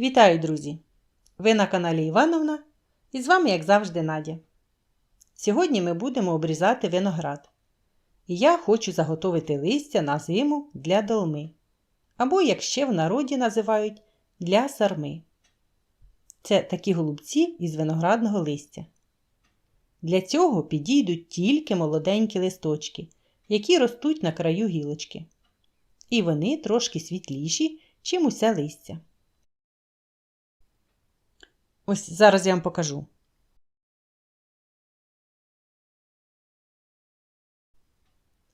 Вітаю, друзі! Ви на каналі Івановна і з вами, як завжди, Надя. Сьогодні ми будемо обрізати виноград. І я хочу заготовити листя на зиму для долми. Або, як ще в народі називають, для сарми. Це такі голубці із виноградного листя. Для цього підійдуть тільки молоденькі листочки, які ростуть на краю гілочки. І вони трошки світліші, чим усе листя. Ось зараз я вам покажу.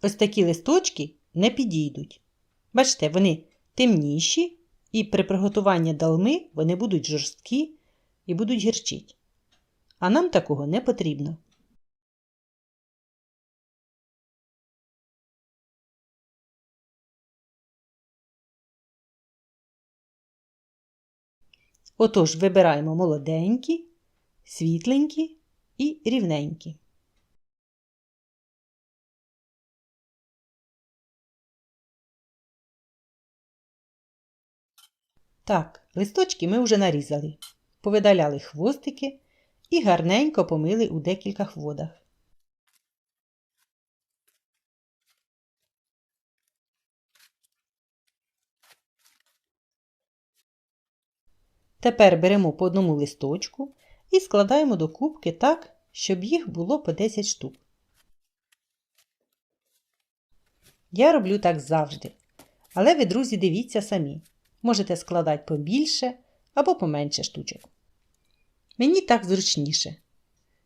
Ось такі листочки не підійдуть. Бачите, вони темніші, і при приготуванні долми вони будуть жорсткі і будуть гірчить. А нам такого не потрібно. Отож, вибираємо молоденькі, світленькі і рівненькі. Так, листочки ми вже нарізали, повидаляли хвостики і гарненько помили у декількох водах. Тепер беремо по одному листочку і складаємо до кубки так, щоб їх було по 10 штук. Я роблю так завжди. Але ви, друзі, дивіться самі. Можете складати побільше або поменше штучок. Мені так зручніше.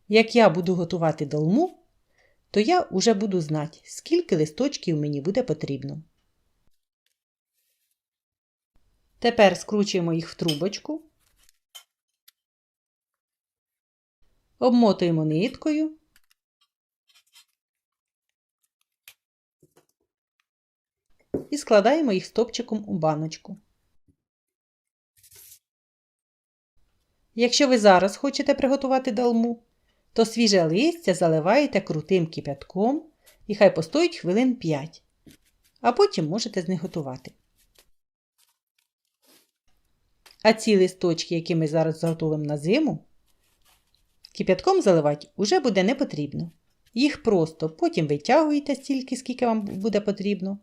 Як я буду готувати долму, то я вже буду знати, скільки листочків мені буде потрібно. Тепер скручуємо їх в трубочку, обмотуємо ниткою. І складаємо їх стопчиком у баночку. Якщо ви зараз хочете приготувати долму, то свіже листя заливаєте крутим кипятком і хай постоїть хвилин 5, а потім можете з них готувати. А ці листочки, які ми зараз заготовимо на зиму, кип'ятком заливати уже буде не потрібно. Їх просто потім витягуєте стільки, скільки вам буде потрібно,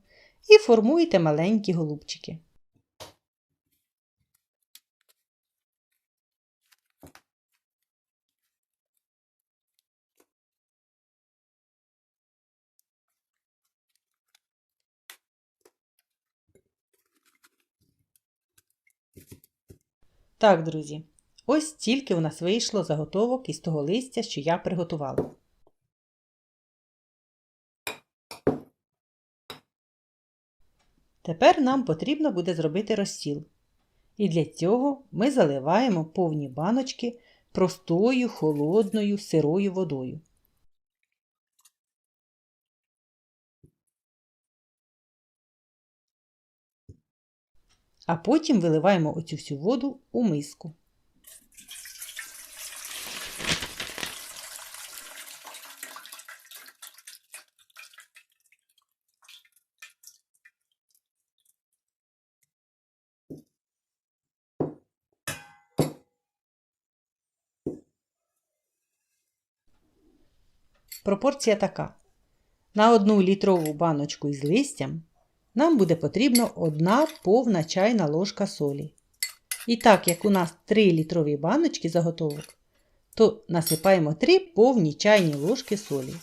і формуєте маленькі голубчики. Так, друзі, ось тільки у нас вийшло заготовок із того листя, що я приготувала. Тепер нам потрібно буде зробити розсіл. І для цього ми заливаємо повні баночки простою, холодною, сирою водою. А потім виливаємо оцю всю воду у миску. Пропорція така. На одну літрову баночку із листям нам буде потрібно одна повна чайна ложка солі. І так як у нас 3 літрові баночки заготовок, то насипаємо 3 повні чайні ложки солі.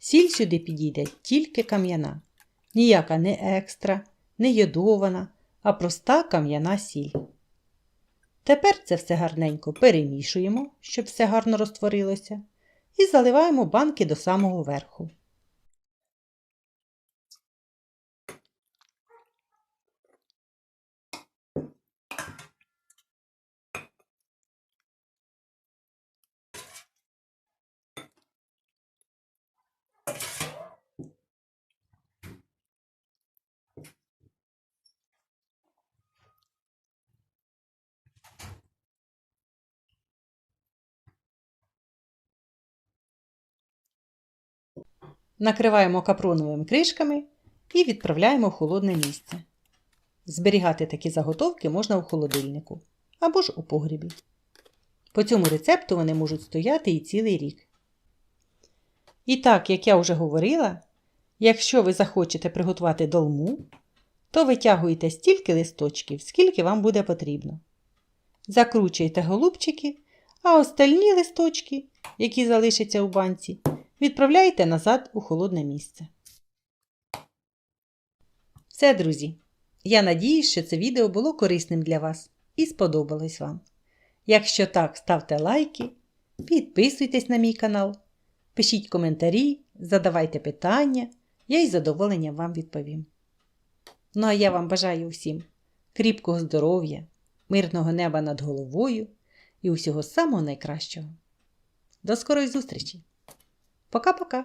Сіль сюди підійде тільки кам'яна. Ніяка не екстра, не йодована, а проста кам'яна сіль. Тепер це все гарненько перемішуємо, щоб все гарно розтворилося, і заливаємо банки до самого верху. Накриваємо капроновими кришками і відправляємо в холодне місце. Зберігати такі заготовки можна у холодильнику або ж у погрібі. По цьому рецепту вони можуть стояти і цілий рік. І так, як я вже говорила, якщо ви захочете приготувати долму, то витягуєте стільки листочків, скільки вам буде потрібно. Закручуєте голубчики, а остальні листочки, які залишаться у банці, відправляєте назад у холодне місце. Все, друзі. Я надіюсь, що це відео було корисним для вас і сподобалось вам. Якщо так, ставте лайки, підписуйтесь на мій канал, пишіть коментарі, задавайте питання, я із задоволенням вам відповім. Ну а я вам бажаю всім кріпкого здоров'я, мирного неба над головою і усього самого найкращого. До скорої зустрічі! Пока-пока!